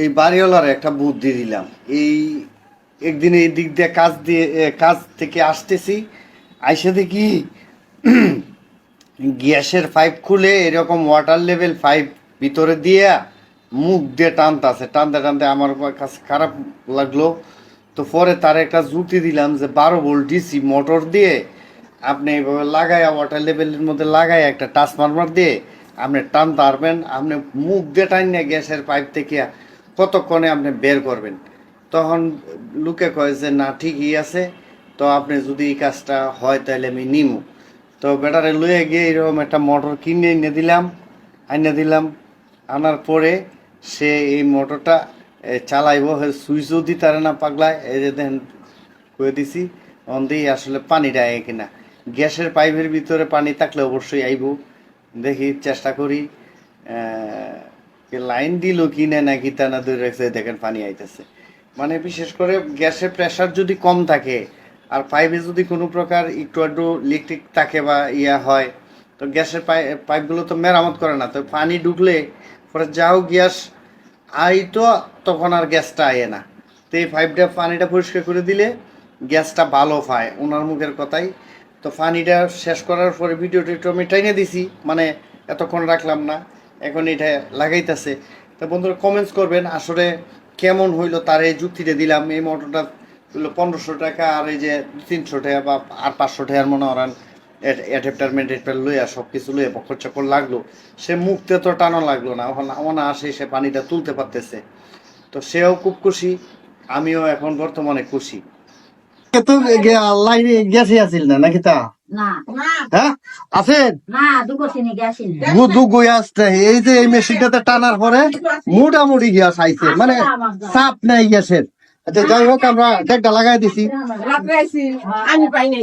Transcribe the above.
এই বাড়িওয়ালার একটা বুদ্ধি দিলাম। এই একদিন এই দিক দিয়ে কাজ দিয়ে কাজ থেকে আসতেছি, আইসে দেখি গ্যাসের পাইপ খুলে এরকম ওয়াটার লেভেল পাইপ ভিতরে দিয়ে মুখ দিয়ে টানতাছে। টানতে টানতে আমার কাছে খারাপ লাগল। তো পরে তার একটা যুক্তি দিলাম যে বারো ভোল্ট ডিসি মোটর দিয়ে আপনি এইভাবে লাগাইয়া ওয়াটার লেভেলের মধ্যে লাগাই একটা ট্রান্সফরমার দিয়ে আপনি টান পারবেন। আপনি মুখ দিয়ে টানিয়ে গ্যাসের পাইপ থেকে কতক্ষণে আপনি বের করবেন। তখন লোকে কয় যে, না, ঠিকই আছে। তো আপনি যদি এই কাজটা হয় তাহলে আমি নিমু। তো বেটারে লুয়ে গিয়ে এরকম একটা মোটর কিনে এনে দিলাম এনে দিলাম। আনার পরে সে এই মোটরটা চালাইবো সুইচও দিতারে না পাগলায়। এই যে দেখেন, কয়ে দিছি অন্দেই আসলে পানিটা আয় কিনা। গ্যাসের পাইপের ভিতরে পানি থাকলে অবশ্যই আইব। দেখি, চেষ্টা করি। কে লাইন দিল কি না নাকি তা না ধরে রাখছে, দেখেন পানি আইতেছে। মানে বিশেষ করে গ্যাসের প্রেশার যদি কম থাকে, আর পাইপে যদি কোনো প্রকার একটু একটু ইলেকট্রিক থাকে বা ইয়া হয়, তো গ্যাসের পাইপ পাইপগুলো তো মেরামত করে না। তো পানি ঢুকলে পরে যাও গ্যাস আইতো, তখন আর গ্যাসটা আয়ে না। তো এই পাইপটা পানিটা পরিষ্কার করে দিলে গ্যাসটা ভালো পায় ওনার মুখের কথাই। তো পানিটা শেষ করার পরে ভিডিওটা একটু আমি টাইনে দিছি মানে এতক্ষণ রাখলাম না। এখন এটা লাগাইতেছে। তো বন্ধুরা কমেন্টস করবেন আসলে কেমন হইল তার এই যুক্তিটা দিলাম। এই মোটরটা হলো পনেরোশো টাকা আর এই যে তিনশো টাকা বা আর পাঁচশো টাকার মনে করেন অ্যাডাপ্টার মেডেপ্টার লইয়া সব কিছু লইয়া বকর চকর লাগল। সে মুখতে তো টানো লাগল না, এখন আমার আসে সে পানিটা তুলতে পারতেছে। তো সেও খুব খুশি, আমিও এখন বর্তমানে খুশি। তো লাইনে গ্যাসে আছিল না, নাকি তা? আছেন? না দুটো চিনি গেছি গুদু গুই আসতে এই যে এই মেশিনটাতে টানার পরে মোটামুটি গিয়া মানে চাপ নাই গ্যাসের আচ্ছা যাই হোক আমরা একটা লাগাই দিছি। আমি পাই নাই